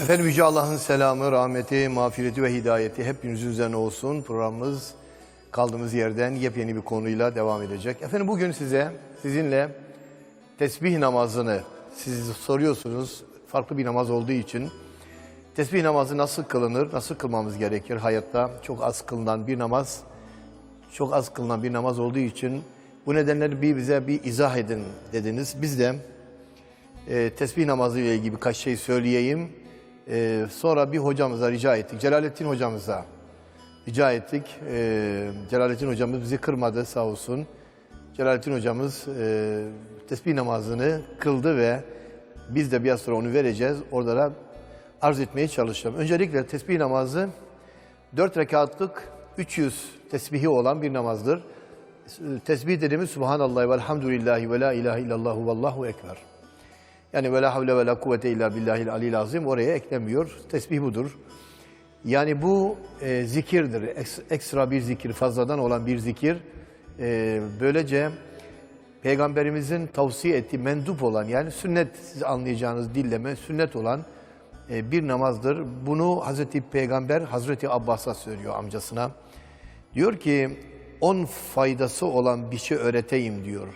Efendim Yüce Allah'ın selamı, rahmeti, mağfireti ve hidayeti hepinizin üzerine olsun. Programımız kaldığımız yerden yepyeni bir konuyla devam edecek. Efendim bugün size, sizinle tesbih namazını, siz soruyorsunuz farklı bir namaz olduğu için tesbih namazı nasıl kılınır, nasıl kılmamız gerekir hayatta? Çok az kılınan bir namaz, çok az kılınan bir namaz olduğu için bu nedenleri bir bize bir izah edin dediniz. Biz de e, tesbih namazı ile ilgili birkaç şey söyleyeyim. E, sonra bir hocamıza rica ettik. Celalettin hocamıza rica ettik. E, Celalettin hocamız bizi kırmadı sağ olsun. Celalettin hocamız e, tesbih namazını kıldı ve biz de biraz sonra onu vereceğiz. Orada da arz etmeye çalışacağım. Öncelikle tesbih namazı 4 rekatlık 300 tesbihi olan bir namazdır. Tesbih dediğimiz Subhanallah ve elhamdülillahi ve la ilahe illallah ve allahu ekber. Yani ve la havle ve la kuvvete illa billahil alil azim oraya eklemiyor. Tesbih budur. Yani bu e, zikirdir. Eks- ekstra bir zikir, fazladan olan bir zikir. E, böylece Peygamberimizin tavsiye ettiği mendup olan yani sünnet siz anlayacağınız dilleme sünnet olan e, bir namazdır. Bunu Hazreti Peygamber Hazreti Abbas'a söylüyor amcasına. Diyor ki on faydası olan bir şey öğreteyim diyor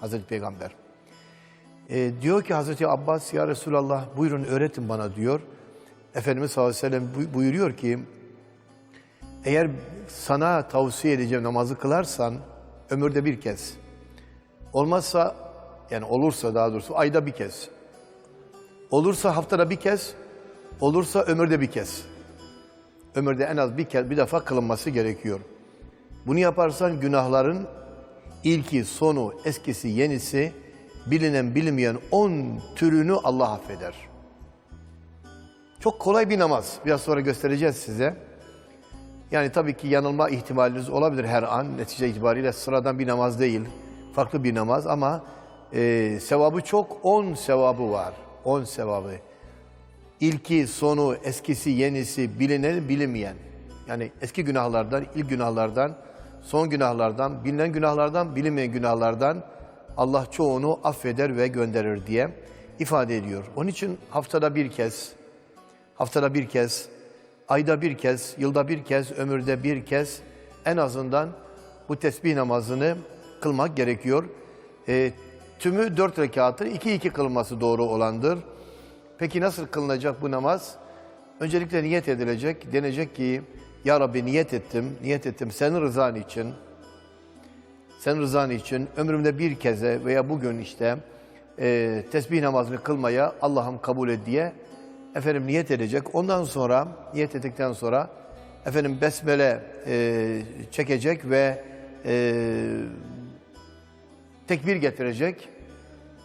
Hazreti Peygamber. E, diyor ki Hazreti Abbas ya Resulallah buyurun öğretin bana diyor. Efendimiz sallallahu aleyhi ve sellem buy- buyuruyor ki eğer sana tavsiye edeceğim namazı kılarsan ömürde bir kez. Olmazsa yani olursa daha doğrusu ayda bir kez. Olursa haftada bir kez. Olursa ömürde bir kez. Ömürde en az bir kez bir defa kılınması gerekiyor. Bunu yaparsan günahların ilki, sonu, eskisi, yenisi, bilinen bilinmeyen on türünü Allah affeder. Çok kolay bir namaz. Biraz sonra göstereceğiz size. Yani tabii ki yanılma ihtimaliniz olabilir her an. Netice itibariyle sıradan bir namaz değil. Farklı bir namaz ama e, sevabı çok. On sevabı var. On sevabı. İlki, sonu, eskisi, yenisi, bilinen, bilinmeyen. Yani eski günahlardan, ilk günahlardan, son günahlardan, bilinen günahlardan, bilinmeyen günahlardan Allah çoğunu affeder ve gönderir diye ifade ediyor. Onun için haftada bir kez, haftada bir kez, ayda bir kez, yılda bir kez, ömürde bir kez en azından bu tesbih namazını kılmak gerekiyor. E, tümü dört rekatı, iki iki kılması doğru olandır. Peki nasıl kılınacak bu namaz? Öncelikle niyet edilecek. Denecek ki Ya Rabbi niyet ettim, niyet ettim senin rızan için. Senin rızan için ömrümde bir keze veya bugün işte e, tesbih namazını kılmaya Allah'ım kabul et diye efendim niyet edecek. Ondan sonra niyet ettikten sonra efendim besmele e, çekecek ve e, tekbir getirecek.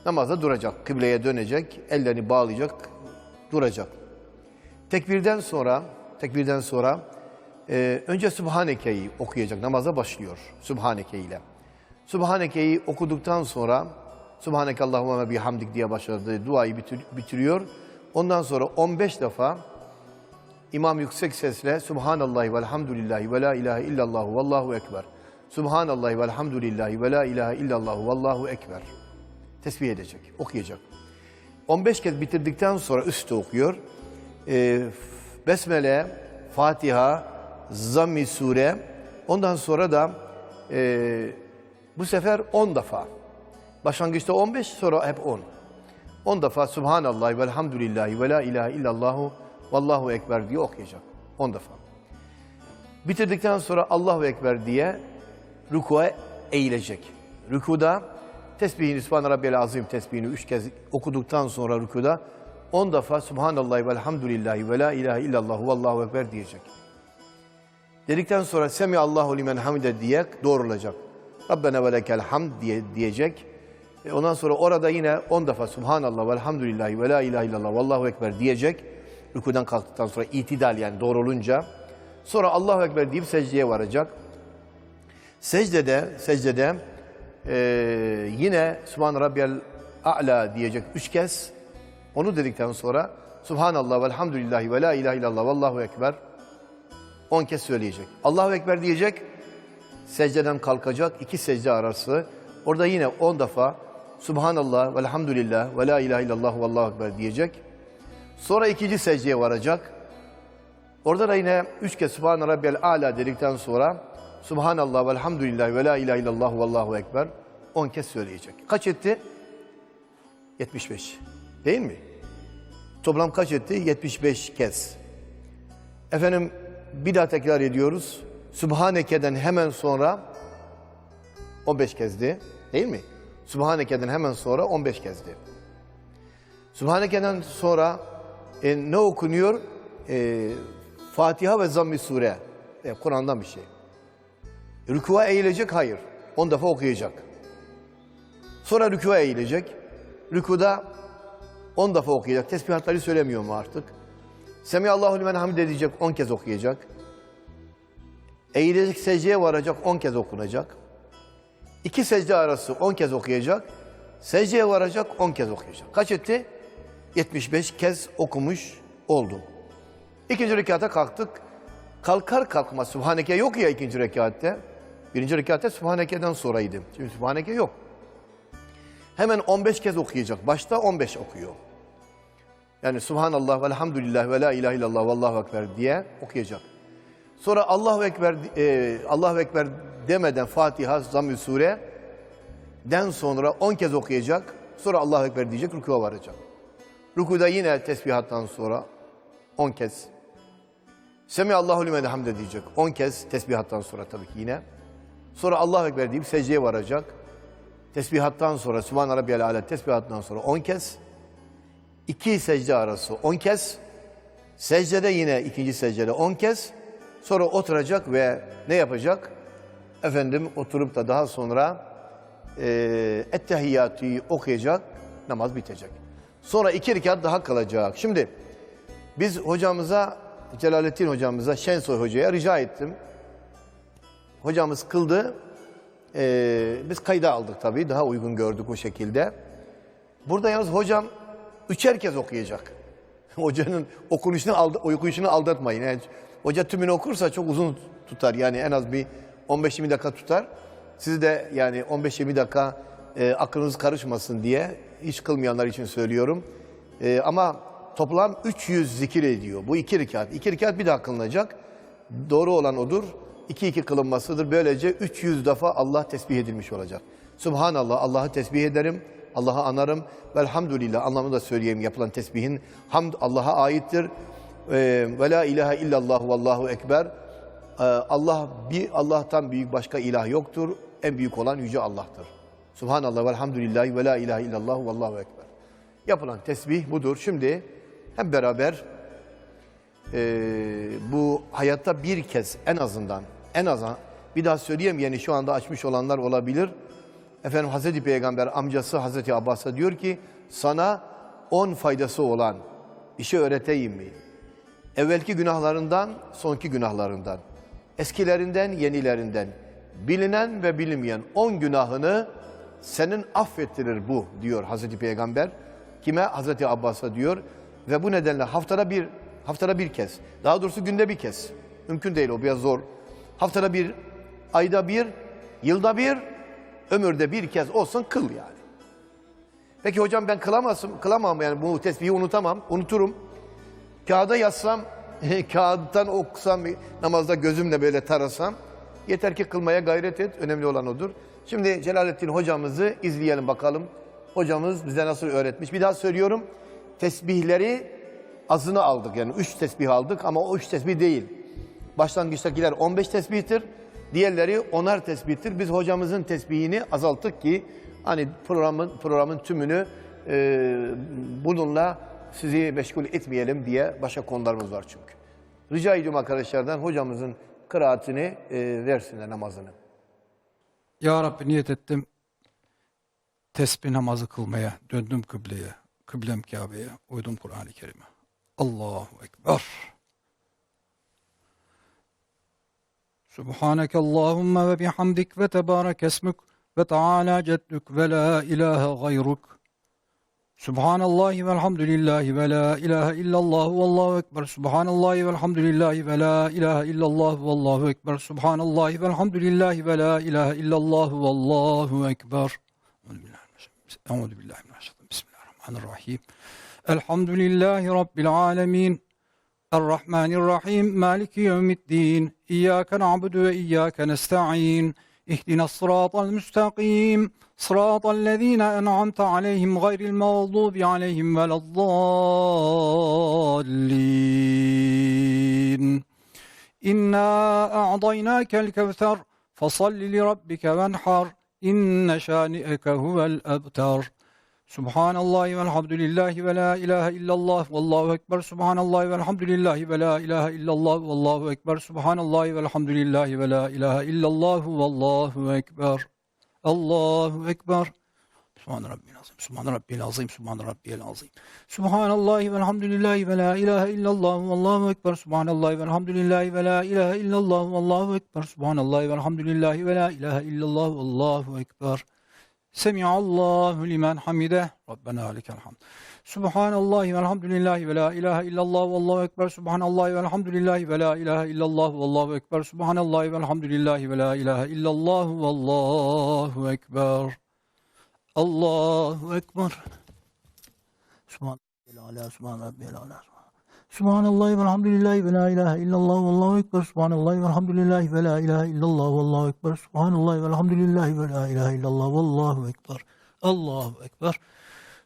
Namazda duracak, kıbleye dönecek, ellerini bağlayacak, duracak. Tekbirden sonra, tekbirden sonra e, önce Subhaneke'yi okuyacak, namaza başlıyor Subhaneke ile. Subhaneke'yi okuduktan sonra Subhaneke Allahümme bihamdik diye başladığı duayı bitir- bitiriyor. Ondan sonra 15 defa İmam yüksek sesle Subhanallahi velhamdülillahi ve la ilahe illallah vallahu ekber. Subhanallahi velhamdülillahi ve la ilahe illallah vallahu ekber. Tesbih edecek, okuyacak. 15 kez bitirdikten sonra üstü okuyor. Ee, Besmele, Fatiha, Zamm-i Sure. Ondan sonra da e, bu sefer 10 defa. Başlangıçta 15 sonra hep 10. 10 defa Subhanallah ve elhamdülillahi ve la ilahe illallahu vallahu ekber diye okuyacak. 10 defa. Bitirdikten sonra Allahu ekber diye rükûa eğilecek. Rükuda tesbihini Sübhane Rabbiyel Azim tesbihini üç kez okuduktan sonra rükuda 10 defa Subhanallah ve elhamdülillahi ve la ilahe illallahu vallahu ekber diyecek. Dedikten sonra Semi Allahu limen hamide diye doğrulacak. Rabbena ve lekel hamd diye diyecek. E ondan sonra orada yine 10 defa Subhanallah ve elhamdülillahi ve la ilahe illallah vallahu ekber diyecek. Rükudan kalktıktan sonra itidal yani doğrulunca. Sonra Allahu ekber deyip secdeye varacak. Secdede, secdede eee, yine Subhan Rabbiyel A'la diyecek üç kez. Onu dedikten sonra Subhanallah ve elhamdülillahi ve la ilahe illallah vallahu ekber on kez söyleyecek. Allahu ekber diyecek. Secdeden kalkacak iki secde arası. Orada yine on defa Subhanallah ve elhamdülillah ve la ilahe illallah vallahu ekber diyecek. Sonra ikinci secdeye varacak. Orada da yine üç kez Subhan Rabbiyal Ala dedikten sonra Subhanallah velhamdülillah ve la ilahe illallah vallahu ekber on kez söyleyecek. Kaç etti? 75. Değil mi? Toplam kaç etti? 75 kez. Efendim bir daha tekrar ediyoruz. Subhaneke'den hemen sonra 15 kezdi. Değil mi? Subhaneke'den hemen sonra 15 kezdi. Subhaneke'den sonra e, ne okunuyor? E, Fatiha ve Zamm-ı Sure. E, Kur'an'dan bir şey. Rükûa eğilecek? Hayır. 10 defa okuyacak. Sonra rükûa eğilecek. Rükuda 10 defa okuyacak. Tesbihatları söylemiyor mu artık? Semiyallahu limen hamd edecek 10 kez okuyacak. Eğilecek secdeye varacak 10 kez okunacak. İki secde arası 10 kez okuyacak. Secdeye varacak 10 kez okuyacak. Kaç etti? 75 kez okumuş oldu. İkinci rekata kalktık. Kalkar kalkmaz Sübhaneke yok ya ikinci rekatte. Birinci rekatte Sübhaneke'den sonraydı. Şimdi Sübhaneke yok. Hemen 15 kez okuyacak. Başta 15 okuyor. Yani Subhanallah ve elhamdülillah ve la ilahe illallah ve allahu ekber diye okuyacak. Sonra Allahu Ekber, e, Allahu Ekber demeden Fatiha, Zamm-ı Sure den sonra 10 kez okuyacak. Sonra Allahu Ekber diyecek, rükûa varacak. Rükuda yine tesbihattan sonra 10 kez. Semi Allahu limen hamd diyecek. 10 kez tesbihattan sonra tabii ki yine. Sonra Allahu Ekber deyip secdeye varacak. Tesbihattan sonra Sübhane Rabbiyal Ala tesbihattan sonra 10 kez. İki secde arası 10 kez. Secdede yine ikinci secdede 10 kez. Sonra oturacak ve ne yapacak? Efendim oturup da daha sonra e, ettehiyyatı okuyacak, namaz bitecek. Sonra iki rekat daha kalacak. Şimdi biz hocamıza, Celalettin hocamıza, Şensoy hocaya rica ettim. Hocamız kıldı. Ee, biz kayda aldık tabii. Daha uygun gördük o şekilde. Burada yalnız hocam üçer kez okuyacak. Hocanın okunuşunu, aldı, okuyuşunu aldatmayın. Yani hoca tümünü okursa çok uzun tutar. Yani en az bir 15-20 dakika tutar. Siz de yani 15-20 dakika e, aklınız karışmasın diye hiç kılmayanlar için söylüyorum. E, ama toplam 300 zikir ediyor. Bu iki rekat. İki rekat bir daha kılınacak. Doğru olan odur. İki iki kılınmasıdır. Böylece 300 defa Allah tesbih edilmiş olacak. Subhanallah, Allah'ı tesbih ederim. Allah'ı anarım. Velhamdülillah anlamını da söyleyeyim yapılan tesbihin. Hamd Allah'a aittir. Ee, Ve la ilahe illallah vallahu ekber. Ee, Allah bir Allah'tan büyük başka ilah yoktur. En büyük olan yüce Allah'tır. Subhanallah velhamdülillah ve la ilahe illallah vallahu ekber. Yapılan tesbih budur. Şimdi hep beraber e, bu hayatta bir kez en azından en azından bir daha söyleyeyim şu anda açmış olanlar olabilir. Efendim Hazreti Peygamber amcası Hazreti Abbas'a diyor ki sana on faydası olan şey öğreteyim mi? Evvelki günahlarından, sonki günahlarından, eskilerinden, yenilerinden, bilinen ve bilinmeyen on günahını senin affettirir bu diyor Hazreti Peygamber. Kime? Hazreti Abbas'a diyor. Ve bu nedenle haftada bir, haftada bir kez, daha doğrusu günde bir kez. Mümkün değil o biraz zor. Haftada bir, ayda bir, yılda bir, ömürde bir kez olsun kıl yani. Peki hocam ben kılamazsın, kılamam yani bu tesbihi unutamam, unuturum. Kağıda yazsam, kağıttan okusam, namazda gözümle böyle tarasam, yeter ki kılmaya gayret et, önemli olan odur. Şimdi Celalettin hocamızı izleyelim bakalım. Hocamız bize nasıl öğretmiş. Bir daha söylüyorum, tesbihleri azını aldık yani üç tesbih aldık ama o üç tesbih değil. Başlangıçtakiler 15 tesbihtir. Diğerleri onar tesbihtir. Biz hocamızın tesbihini azalttık ki hani programın programın tümünü e, bununla sizi meşgul etmeyelim diye başka konularımız var çünkü. Rica ediyorum arkadaşlardan hocamızın kıraatini e, versinler namazını. Ya Rabbi niyet ettim tesbih namazı kılmaya, döndüm kıbleye, kıblem Kabe'ye, uydum Kur'an-ı Kerim'e. Allahu Ekber. Subhaneke Allahümme ve bihamdik ve tebarek esmük ve taala ceddük ve la ilahe gayruk. Subhanallahi velhamdülillahi ve la ilahe illallah vallahu ekber. Subhanallahi velhamdülillahi ve la ilahe illallah vallahu ekber. Subhanallahi velhamdülillahi ve la ilahe illallah vallahu ekber. Euzubillahimineşşeytanirracim. Bismillahirrahmanirrahim. Elhamdülillahi rabbil alamin. الرحمن الرحيم مالك يوم الدين إياك نعبد وإياك نستعين اهدنا الصراط المستقيم صراط الذين أنعمت عليهم غير المغضوب عليهم ولا الضالين. إنا أعطيناك الكوثر فصل لربك وانحر إن شانئك هو الأبتر. Subhanallahi velhamdülillahi ve la ilahe illallah vallahu ekber. Subhanallahi velhamdülillahi ve la ilahe illallah vallahu ekber. Subhanallahi velhamdülillahi ve la ilahe illallah vallahu ekber. Allahu ekber. Subhan Rabbil Azim, Subhan Rabbil Azim, Subhan Rabbil Azim. Subhanallahi velhamdülillahi ve la ilahe illallah vallahu ekber. Subhanallahi velhamdülillahi ve la ilahe illallah vallahu ekber. Subhanallahi velhamdülillahi ve la ilahe illallah vallahu ekber. Semihallahu limen hamide. Rabbena likel hamd. Subhanallahi velhamdülillahi ve la ilahe illallah vallahu ekber. Subhanallahi velhamdülillahi ve la ilahe illallah vallahu ekber. Subhanallahi velhamdülillahi ve la ilahe illallah vallahu ekber. Allahu ekber. Subhan ala subhan rabbiyal ala. Subhanallah ve elhamdülillahi ve la ilahe illallah ve allahu ekber. Subhanallah ve elhamdülillahi ve la ilahe illallah ve allahu ekber. Subhanallah ve elhamdülillahi ve la ilahe illallah ve allahu ekber. Allahu ekber.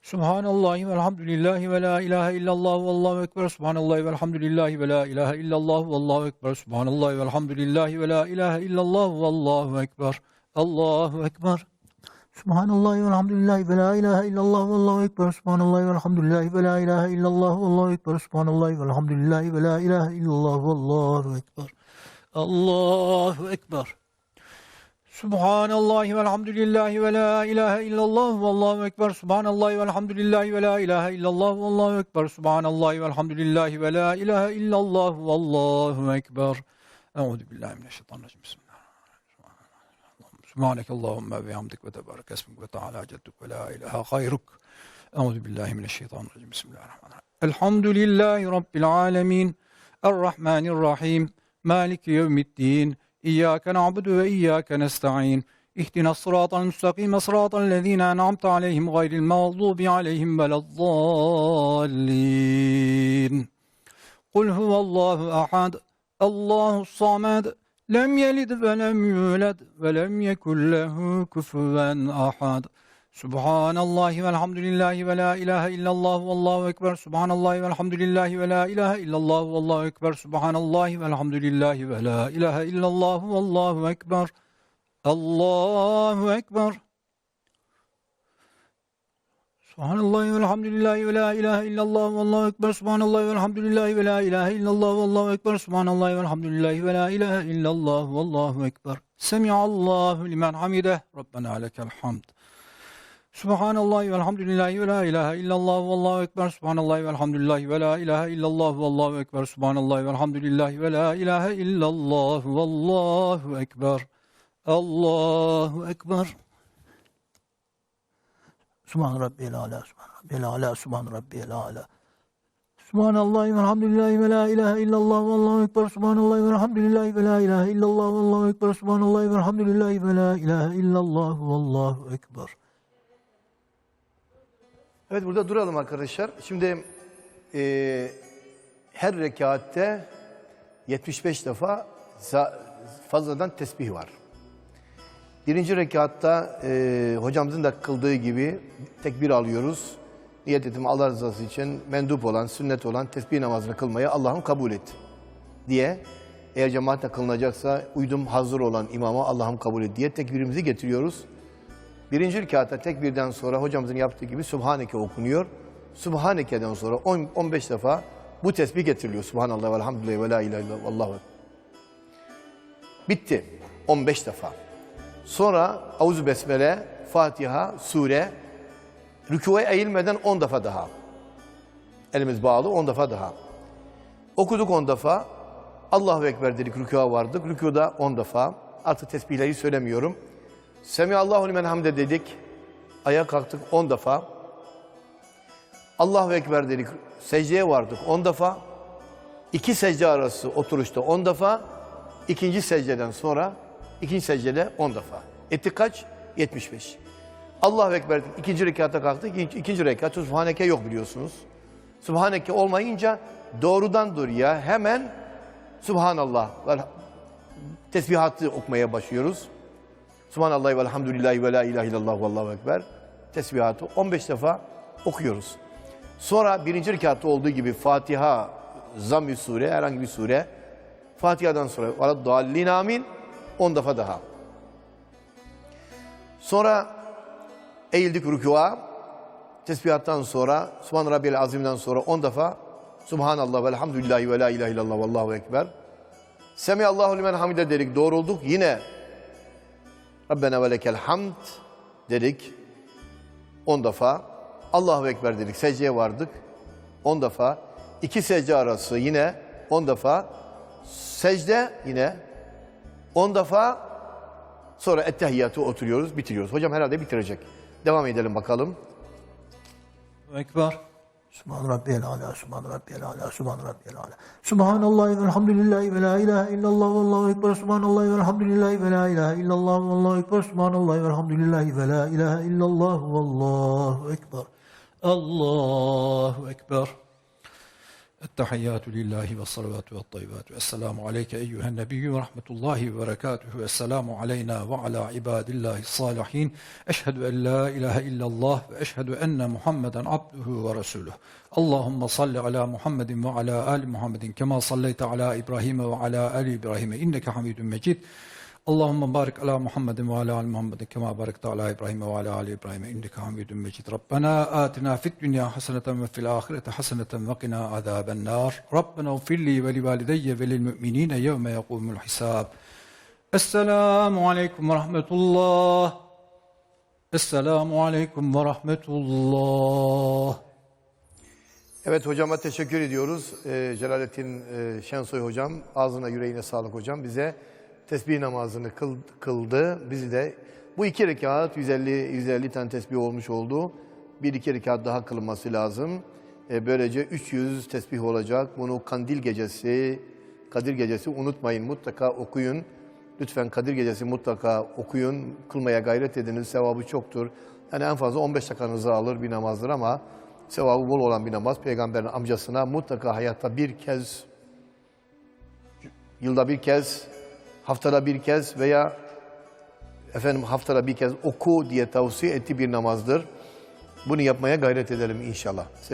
Subhanallahi ve elhamdülillahi ve la ilahe illallah ve allahu ekber. Subhanallahi ve elhamdülillahi ve la ilahe illallah ve allahu ekber. Subhanallahi ve elhamdülillahi ve la ilahe illallah ve allahu ekber. Allahu ekber. Subhanallah ve elhamdülillah ve la ilahe illallah ve allahu ekber. Subhanallah ve elhamdülillah ve la ilahe illallah ve allahu ekber. Subhanallah ve elhamdülillah ve la ilahe illallah ve allahu ekber. Allahu ekber. Subhanallah ve elhamdülillah ve la ilahe illallah ve allahu ekber. Subhanallah ve elhamdülillah ve la ilahe illallah ve allahu ekber. Subhanallah ve elhamdülillah ve la ilahe illallah ve allahu ekber. Euzu billahi. لله ولا إله إلا الله والله أكبر سبحان الله والحمد لله ولا إله إلا الله والله أكبر أعوذ بالله من الشيطان الرجيم بسم الله سبحانك اللهم وبحمدك وتبارك اسمك وتعالى جدك ولا إله غيرك أعوذ بالله من الشيطان الرجيم بسم الله الرحمن الرحيم الحمد لله رب العالمين الرحمن الرحيم مالك يوم الدين إياك نعبد وإياك نستعين اهدنا الصراط المستقيم صراط الذين أنعمت عليهم غير المغضوب عليهم ولا الضالين قل هو الله أحد الله الصمد لم يلد ولم يولد ولم يكن له كفوا أحد سبحان الله والحمد لله ولا إله إلا الله والله أكبر سبحان الله والحمد لله ولا إله إلا الله والله أكبر سبحان الله والحمد لله ولا إله إلا الله والله أكبر الله أكبر Subhanallahi velhamdülillahi ve la ilahe illallah ve Allahu ekber. Subhanallahi velhamdülillahi ve la ilahe illallah ve Allahu ekber. Subhanallahi velhamdülillahi ve la ilahe illallah ve Allahu ekber. Semiallahu limen hamide. Rabbena lekel hamd. Subhanallahi velhamdülillahi ve la ilahe illallah ve Allahu ekber. Subhanallahi velhamdülillahi ve la ilahe illallah ve Allahu ekber. Subhanallahi velhamdülillahi ve la ilahe illallah ve Allahu ekber. Allahu ekber. Subhan Rabbiyel Ala, Subhan Rabbiyel Ala, Subhan Rabbiyel Ala. Subhanallahi ve hamdülillahi ve la ilahe illallah ve allahu ekber. Subhanallahi ve hamdülillahi ve la ilahe illallah ve allahu ekber. Subhanallahi ve hamdülillahi ve la ilahe illallah ve allahu ekber. Evet burada duralım arkadaşlar. Şimdi e, her rekatte 75 defa fazladan tesbih var. Birinci rekatta e, hocamızın da kıldığı gibi tekbir alıyoruz. Niyet ettim Allah rızası için mendup olan, sünnet olan tesbih namazını kılmayı Allah'ım kabul et diye. Eğer cemaatle kılınacaksa uydum hazır olan imama Allah'ım kabul et diye tekbirimizi getiriyoruz. Birinci rekatta tekbirden sonra hocamızın yaptığı gibi Subhaneke okunuyor. Subhaneke'den sonra 10 15 defa bu tesbih getiriliyor. Subhanallah ve elhamdülillah ve la ilahe illallah. Bitti. 15 defa. Sonra Auzu Besmele, Fatiha, Sure, rükûya eğilmeden 10 defa daha. Elimiz bağlı 10 defa daha. Okuduk 10 defa. Allahu Ekber dedik, rükûya vardık. Rükûda 10 defa. Artık tesbihleri söylemiyorum. Semihallahu limen hamde dedik. Ayağa kalktık 10 defa. Allahu Ekber dedik. Secdeye vardık 10 defa. İki secde arası oturuşta 10 defa. İkinci secdeden sonra ikinci secdede 10 defa. Ettik kaç? 75. Allahu Ekber dedik. İkinci rekata kalktık. İkinci, ikinci rekat Subhaneke yok biliyorsunuz. Subhaneke olmayınca doğrudan doğruya hemen Subhanallah tesbihatı okumaya başlıyoruz. Subhanallah ve elhamdülillahi ve la ilahe illallah ve allahu ekber. Tesbihatı 15 defa okuyoruz. Sonra birinci rekatta olduğu gibi Fatiha, Zamm-ı Sure, herhangi bir sure. Fatiha'dan sonra ve dallin amin 10 defa daha. Sonra eğildik rükûa. Tesbihattan sonra Subhan Rabbiyel Azim'den sonra 10 defa Subhanallah ve elhamdülillahi ve la ilahe illallah ve allahu ekber. Semiyallahu limen hamide dedik doğrulduk. Yine Rabbena ve lekel hamd dedik. 10 defa. Allahu Ekber dedik. Secdeye vardık. 10 defa. İki secde arası yine 10 defa. Secde yine 10 defa. Sonra ettehiyyatı oturuyoruz, bitiriyoruz. Hocam herhalde bitirecek. Devam edelim bakalım. Ekber. Subhan rabbiyel ala, subhan rabbiyel ala, subhan rabbiyel ala. Subhanallahi ve elhamdülillahi ve la ilahe illallah ve allahu ekber. Subhanallahi ve elhamdülillahi ve la ilahe illallah ve allahu ekber. Subhanallahi ve elhamdülillahi ve la ilahe illallah ve allahu ekber. Allahu Ekber. Ettehiyyatü lillahi ve salavatü ve tayyibatü. Esselamu aleyke eyyühen nebiyyü ve rahmetullahi ve berekatühü. Esselamu aleyna ve ala ibadillahi salihin. Eşhedü en la ilahe illallah ve eşhedü enne Muhammeden abdühü ve resulüh. Allahümme salli ala Muhammedin ve ala ali Muhammedin kema salleyte ala İbrahim ve ala ali İbrahim. İnneke hamidun mecid. Allahümme barik ala Muhammedin ve ala al Muhammedin kema barik ala İbrahim ve ala al İbrahim inneke hamidun mecid. Rabbena atina fid dünya haseneten ve fil ahirete haseneten ve qina azaben nar. Rabbena ufirli ve li valideyye ve lil müminine yevme yekumul hisab. Esselamu aleyküm ve rahmetullah. Esselamu aleyküm ve rahmetullah. Evet hocama teşekkür ediyoruz. Ee, Celalettin e, Şensoy hocam, ağzına yüreğine sağlık hocam. Bize tesbih namazını kıl- kıldı. Bizi de bu iki rekat 150 150 tane tesbih olmuş oldu. Bir iki rekat daha kılınması lazım. Ee, böylece 300 tesbih olacak. Bunu kandil gecesi, Kadir gecesi unutmayın mutlaka okuyun. Lütfen Kadir gecesi mutlaka okuyun. Kılmaya gayret ediniz. Sevabı çoktur. Yani en fazla 15 dakikanızı alır bir namazdır ama sevabı bol olan bir namaz. Peygamberin amcasına mutlaka hayatta bir kez, yılda bir kez, haftada bir kez veya efendim haftada bir kez oku diye tavsiye ettiği bir namazdır. Bunu yapmaya gayret edelim inşallah.